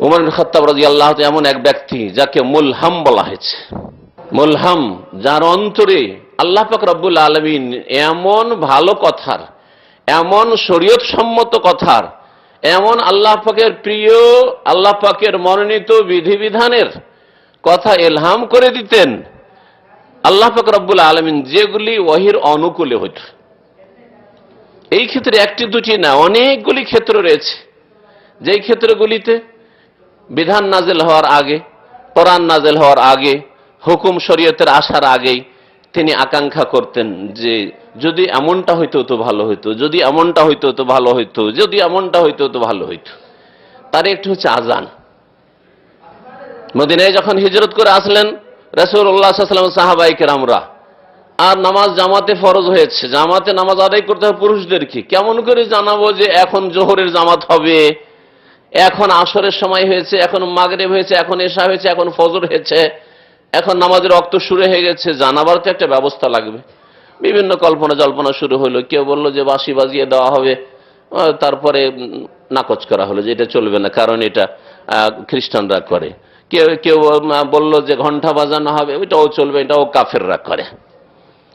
উমর খত্তাব রাজি আল্লাহ এমন এক ব্যক্তি যাকে মুলহাম বলা হয়েছে। মুলহাম, যার অন্তরে আল্লাহ পাক রব্বুল আলমিন এমন ভালো কথার, এমন শরীয়ত সম্মত কথার, এমন আল্লাহ পাকের প্রিয়, আল্লাহ পাকের মনোনীত বিধিবিধানের কথা এলহাম করে দিতেন, আল্লাহ পাক রব্বুল আলমিন যেগুলি ওহির অনুকূলে হইত। এই ক্ষেত্রে একটি দুটি না, অনেকগুলি ক্ষেত্র রয়েছে। যেই ক্ষেত্রগুলিতে বিধান নাজেল হওয়ার আগে, কোরআন নাজেল হওয়ার আগে, হুকুম শরীয়তের আসার আগেই তিনি আকাঙ্ক্ষা করতেন যে যদি এমনটা হইতো তো ভালো হইতো, যদি এমনটা হইতো তো ভালো হইতো, যদি এমনটা হইতো তো ভালো হইতো। তার একটু হচ্ছে আজান মদিনায় যখন হিজরত করে আসলেন রসুল্লাহাম সাহাবাইকের আমরা আর নামাজ জামাতে ফরজ হয়েছে, জামাতে নামাজ আদায় করতে হবে পুরুষদেরকে, কেমন করে জানাব যে এখন জোহরের জামাত হবে? এখন আসরের সময় হয়েছে, এখন মাগরেব হয়েছে, এখন এসা হয়েছে, এখন ফজর হয়েছে, এখন নামাজের রক্ত শুরু হয়ে গেছে, জানাবার তো একটা ব্যবস্থা লাগবে। বিভিন্ন কল্পনা জল্পনা শুরু হলো, কেউ বলল যে বাঁশি বাজিয়ে দেওয়া হবে তারপরে নাকচ করা হলো যে এটা চলবে না, কারণ এটা খ্রিস্টানরা করে। কেউ কেউ বলল যে ঘণ্টা বাজানো হবে, ওইটাও চলবে, এটাও কাফেররা করে।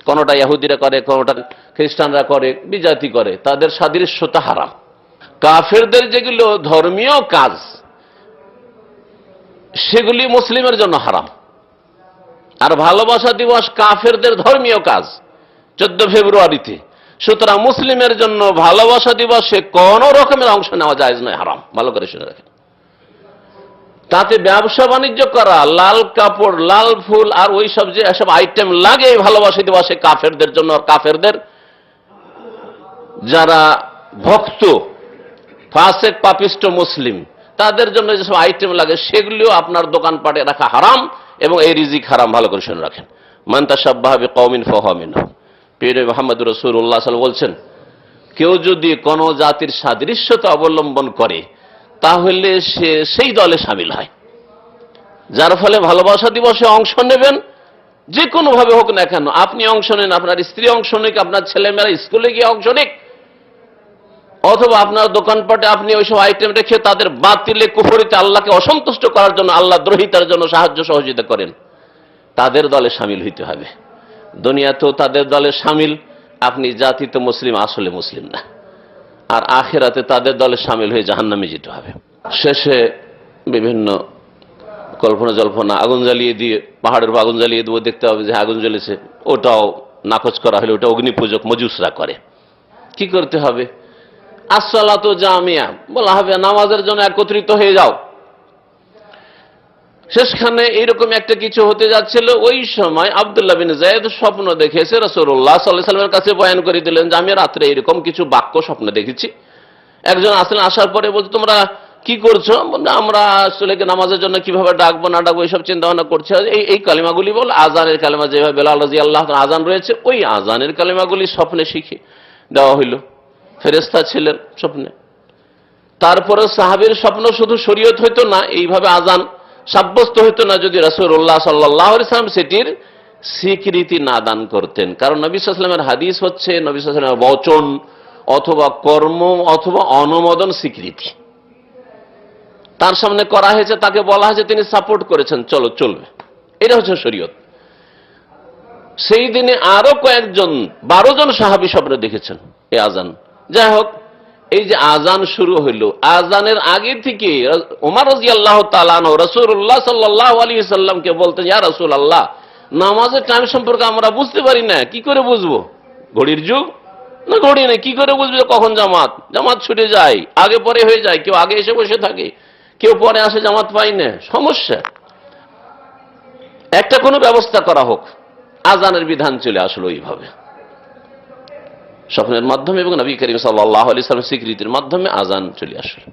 কোনোটা ইহুদিরা করে, কোনোটা খ্রিস্টানরা করে, বিজাতি করে, তাদের সাদৃশ্যতা হারাম। কাফেরদের যেগুলো ধর্মীয় কাজ, সেগুলি মুসলিমের জন্য হারাম। আর ভালোবাসা দিবস কাফেরদের ধর্মীয় কাজ, চোদ্দ ফেব্রুয়ারিতে। সুতরাং মুসলিমের জন্য ভালোবাসা দিবসে কোন রকমের অংশ নেওয়া যায় নয়, হারাম। ভালো করে শুনে রাখেন। তাতে ব্যবসা বাণিজ্য করা, লাল কাপড়, লাল ফুল, আর ওই সব যে এসব আইটেম লাগে ভালোবাসা দিবসে কাফেরদের জন্য আর কাফেরদের যারা ভক্ত ফাসেক পাপিষ্ট মুসলিম তাদের জন্য যেসব আইটেম লাগে, সেগুলিও আপনার দোকানপাটে রাখা হারাম এবং এই রিজিক হারাম, ভালো করে শুনে রাখেন। মান্তা সাব্বাহাবি কৌমিন ফহমিন পীর মোহাম্মদ রসুল্লাহ সাল বলছেন, কেউ যদি কোন জাতির সাদৃশ্যতা অবলম্বন করে, তাহলে সে সেই দলে সামিল হয়। যার ফলে ভালোবাসা দিবসে অংশ নেবেন। যে কোনোভাবে হোক না কেন, আপনি অংশ নেন, আপনার স্ত্রী অংশ নিক, আপনার ছেলেমেয়েরা স্কুলে গিয়ে অংশ নিক। অথবা আপনার দোকানপাটে আপনি ওইসব আইটেম রেখে তাদের বাতিলে, কুফরিতে আল্লাহকে অসন্তুষ্ট করার জন্য, আল্লাহ দ্রোহিতার জন্য সাহায্য সহযোগিতা করেন। তাদের দলে সামিল হইতে হবে। দুনিয়াতেও তাদের দলে সামিল, আপনি জাতিতে মুসলিম, আসলে মুসলিম না। আর আখেরাতে তাদের দলে সামিল হয়ে জাহান্নামে যেতে হবে। শেষে বিভিন্ন কল্পনা জল্পনা, আগুন জ্বালিয়ে দিয়ে, পাহাড়ের উপর আগুন জ্বালিয়ে দেবো, দেখতে হবে যে আগুন জ্বলেছে, ওটাও নাকচ করা হলে ওটা অগ্নি পূজক মজুসরা করে। কি করতে হবে? আসসালাত জামিয়া। বলা হবে, নামাজের জন্য একত্রিত হয়ে যাও। শেষখানে এইরকম একটা কিছু হতে যাচ্ছিল। ওই সময় আবদুল্লাহ বিন জায়দ স্বপ্ন দেখেছে রসুল্লাহ সাল্লাহ সাল্লামের কাছে বয়ান করে দিলেন যে, আমি রাত্রে এরকম কিছু বাক্য স্বপ্ন দেখেছি। একজন আসলেন, আসার পরে বলছে, তোমরা কি করছ? আমরা আসলে নামাজের জন্য কীভাবে ডাকবো, না ডাকবো এইসব চিন্তা ভাবনা করছে। এই এই কালিমাগুলি বল আজানের কালিমা যেভাবে রাজি আল্লাহ আজান রয়েছে, ওই আজানের কালিমাগুলি স্বপ্নে শিখে দেওয়া হইল। ফেরেস্তা ছিলেন স্বপ্নে। তারপরে সাহাবির স্বপ্ন শুধু শরীয়ত হইতো না, এইভাবে আজান সাব্যস্ত হইতো না যদি রসুল্লাহ সাল্লাহ সাল্লাম সেটির স্বীকৃতি না দান করতেন। কারণ নবী সাল্লামের হাদিস হচ্ছে নবী সাল্লামের বচন অথবা কর্ম অথবা অনুমোদন স্বীকৃতি। তার সামনে করা হয়েছে, তাকে বলা হয়েছে, তিনি সাপোর্ট করেছেন, চলো, চলবে। এটা হচ্ছে শরীয়ত। সেই দিনে আরও কয়েকজন, বারো জন সাহাবি স্বপ্নে দেখেছেন এই আজান যাই হোক, এই যে আজান শুরু হইল আজানের আগে থেকে উমার রাজি আল্লাহ তালানো রসুল্লাহ সাল্লাহ আলী সাল্লামকে বলতেন, ইয়া রসুল আল্লাহ নামাজের টাইম সম্পর্কে আমরা বুঝতে পারি না, কি করে বুঝব? ঘড়ির যুগ? না, ঘড়ি নেই, কি করে বুঝবে কখন জামাত? জামাত ছুটে যায়, আগে পরে হয়ে যায়, কেউ আগে এসে বসে থাকে, কেউ পরে আসে জামাত পাই না, সমস্যা? একটা কোনো ব্যবস্থা করা হোক আজানের বিধান চলে আসলো ওইভাবে স্বপ্নের মাধ্যমে এবং নবী করিম সাল্লাহ আলি সাল্লাম স্বীকৃতির মাধ্যমে আজান চলে আসলো